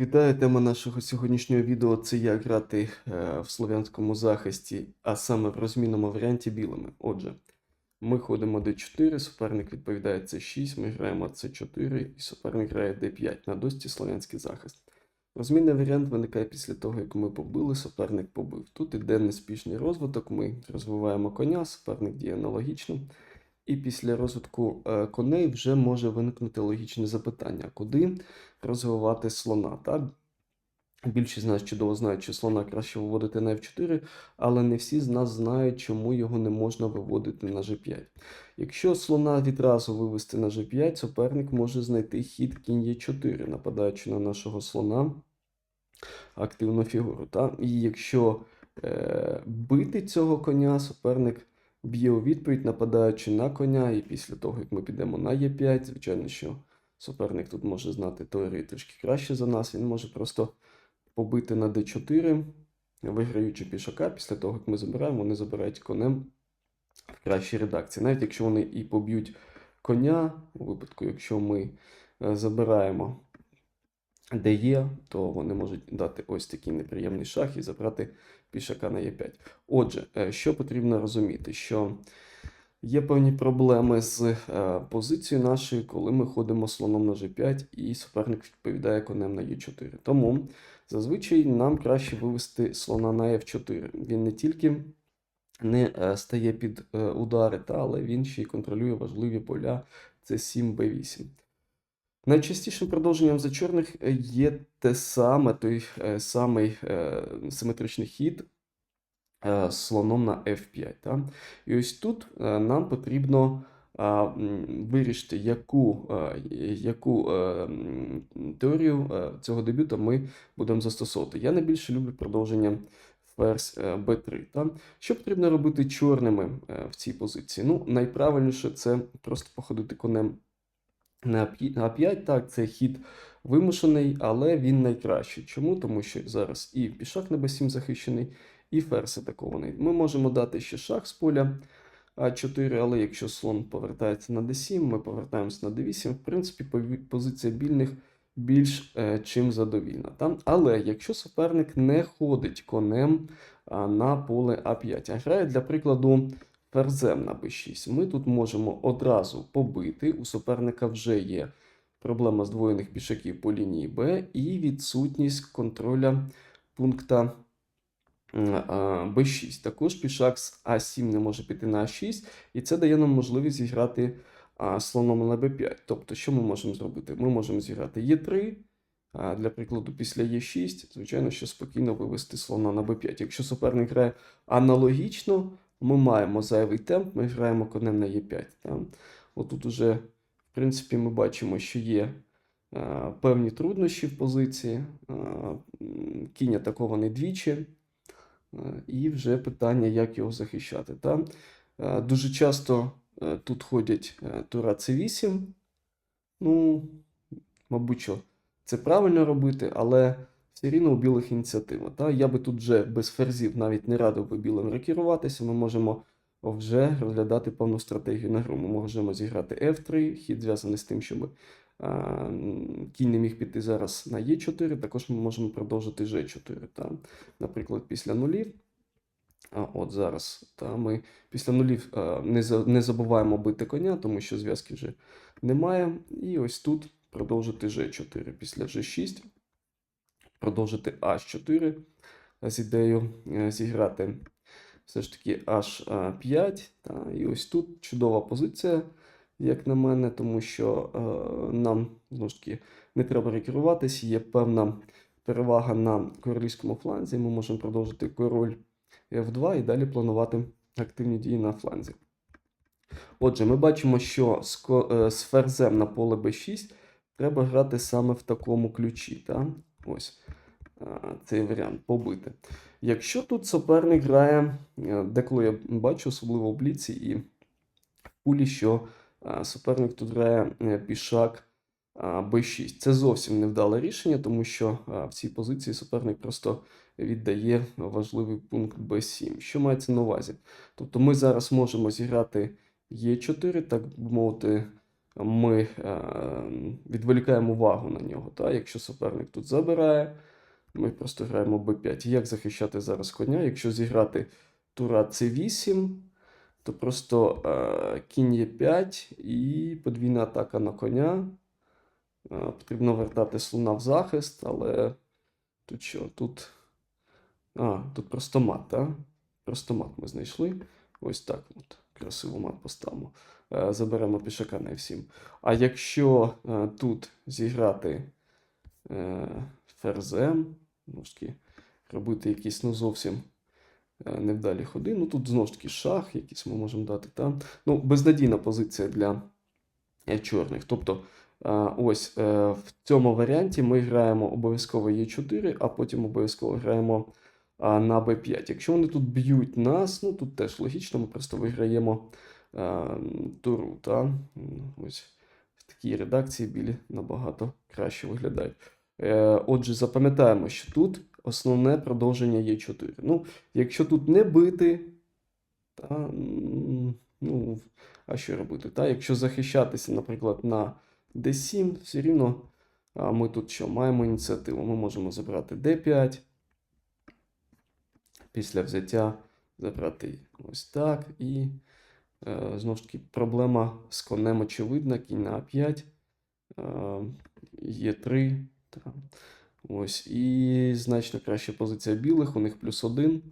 Вітаю, тема нашого сьогоднішнього відео це як грати е, в слов'янському захисті, а саме в розмінному варіанті білими. Отже, ми ходимо d4, суперник відповідає c6, ми граємо c4 і суперник грає d5 на досці слов'янський захист. Розмінний варіант виникає після того, як ми побили, суперник побив. Тут іде неспішний розвиток, ми розвиваємо коня, суперник діє аналогічно. І після розвитку е, коней вже може виникнути логічне запитання, куди розвивати слона. Так? Більшість з нас чудово знають, що слона краще виводити на F4, але не всі з нас знають, чому його не можна виводити на G5. Якщо слона відразу вивести на G5, суперник може знайти хід кінь Е4, нападаючи на нашого слона активну фігуру. Так? І якщо е, бити цього коня, суперник б'є у відповідь, нападаючи на коня, і після того, як ми підемо на Е5, звичайно, що суперник тут може знати теорію трішки краще за нас, він може просто побити на d4, виграючи пішака. Після того, як ми забираємо, вони забирають конем в кращій редакції. Навіть якщо вони і поб'ють коня, у випадку, якщо ми е, забираємо де є, то вони можуть дати ось такий неприємний шах і забрати пішака на Е5. Отже, е, що потрібно розуміти, що є певні проблеми з е, позицією нашою, коли ми ходимо слоном на G5 і суперник відповідає конем на Е4. Тому зазвичай нам краще вивести слона на F4. Він не тільки не е, стає під е, удари, та, але він ще й контролює важливі поля C7, B8. Найчастішим продовженням за чорних е, є те саме, той е, самий е, симетричний хід слоном на F5. Та? І ось тут нам потрібно вирішити, яку, яку теорію цього дебюту ми будемо застосовувати. Я найбільше люблю продовження ферзь е, b3. Та? Що потрібно робити чорними в цій позиції? Ну, найправильніше це просто походити конем на пі- на 5, так, це хід вимушений, але він найкращий. Чому? Тому що зараз і пішак на b7 захищений, і ферзь атакований. Ми можемо дати ще шах з поля А4, але якщо слон повертається на d7, ми повертаємося на d8. В принципі, позиція більних більш е, чим задовільна. Там. Але якщо суперник не ходить конем а, на поле А5, а грає, для прикладу, ферзем на b6, ми тут можемо одразу побити. У суперника вже є проблема здвоєних пішаків по лінії Б і відсутність контроля пункта м, а, b6. Також пішак з А7 не може піти на А6, і це дає нам можливість зіграти слоном на b5. Тобто, що ми можемо зробити? Ми можемо зіграти Е3. Для прикладу, після Е6, звичайно, що спокійно вивести слона на b5. Якщо суперник грає аналогічно, ми маємо зайвий темп, ми граємо конем на Е5. Там. Отут уже, в принципі, ми бачимо, що є е, певні труднощі в позиції. Е, кінь атакований двічі. Е, і вже питання, як його захищати. Е, дуже часто е, тут ходять е, тура С8. Ну, мабуть, що це правильно робити, але рівно у білих ініціатива. Та? Я би тут вже без ферзів навіть не радив би білим рекеруватися. Ми можемо вже розглядати певну стратегію на гру. Ми можемо зіграти F3, хід зв'язаний з тим, щоб а, кінь не міг піти зараз на Е4. Також ми можемо продовжити G4. Та? Наприклад, після нулів. А от зараз та, ми після нулів а, не, за, не забуваємо бити коня, тому що зв'язки вже немає. І ось тут продовжити G4 після G6, продовжити H4 з ідеєю е, зіграти все ж таки H5. Та, і ось тут чудова позиція, як на мене, тому що е, нам знову ж таки не треба рекеруватись, є певна перевага на королівському фланзі. Ми можемо продовжити король F2 і далі планувати активні дії на фланзі. Отже, ми бачимо, що з, е, ферзем на поле b6 треба грати саме в такому ключі. Та? Ось цей варіант побити. Якщо тут суперник грає, е, деколи я бачу, особливо в бліці і в пулі, що суперник тут грає е, пішак а, b6. Це зовсім невдале рішення, тому що в цій позиції суперник просто віддає важливий пункт b7. Що мається на увазі? Тобто ми зараз можемо зіграти Е4, так би мовити, ми е, відволікаємо увагу на нього. Та? Якщо суперник тут забирає, ми просто граємо b5. Як захищати зараз коня? Якщо зіграти тура c8, то просто е, кінь e5 і подвійна атака на коня. Е, потрібно вертати слона в захист, але тут що? Тут. А, тут просто мат, так? Просто мат ми знайшли. Ось так от. Красиво мат поставимо. Е, Заберемо пішака на F7. А якщо е, тут зіграти е, ферзем, ж таки, робити якісь ну, зовсім е, невдалі ходи. Ну тут знову ж таки шах, якийсь ми можемо дати там. Ну, безнадійна позиція для е, чорних. Тобто, е, ось е, в цьому варіанті ми граємо обов'язково Е4, а потім обов'язково граємо на b5. Якщо вони тут б'ють нас, ну тут теж логічно, ми просто виграємо туру. Та? Ось в такій редакції білі набагато краще виглядають. Е, отже, запам'ятаємо, що тут основне продовження Е4. Ну, якщо тут не бити, та, ну, а що робити? Та? Якщо захищатися, наприклад, на D7, все рівно ми тут що? Маємо ініціативу. Ми можемо забрати D5 після взяття забрати ось так. І е, знову ж таки проблема з конем очевидна. Кінь на А5, е, є 3. Ось, і значно краща позиція білих, у них плюс один.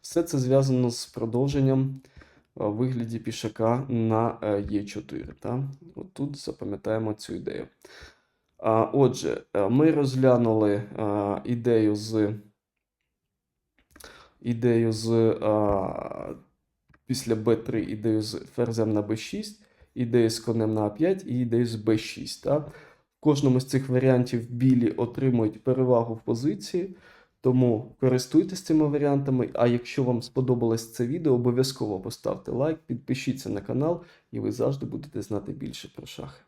Все це зв'язано з продовженням е, вигляді пішака на е, Е4. Та? Тут запам'ятаємо цю ідею. Отже, е, ми розглянули е, ідею з ідею з після b3, ідею з ферзем на b6, ідею з конем на a5 і ідею з b6. Та? Кожному з цих варіантів білі отримують перевагу в позиції, тому користуйтесь цими варіантами. А якщо вам сподобалось це відео, обов'язково поставте лайк, підпишіться на канал, і ви завжди будете знати більше про шахи.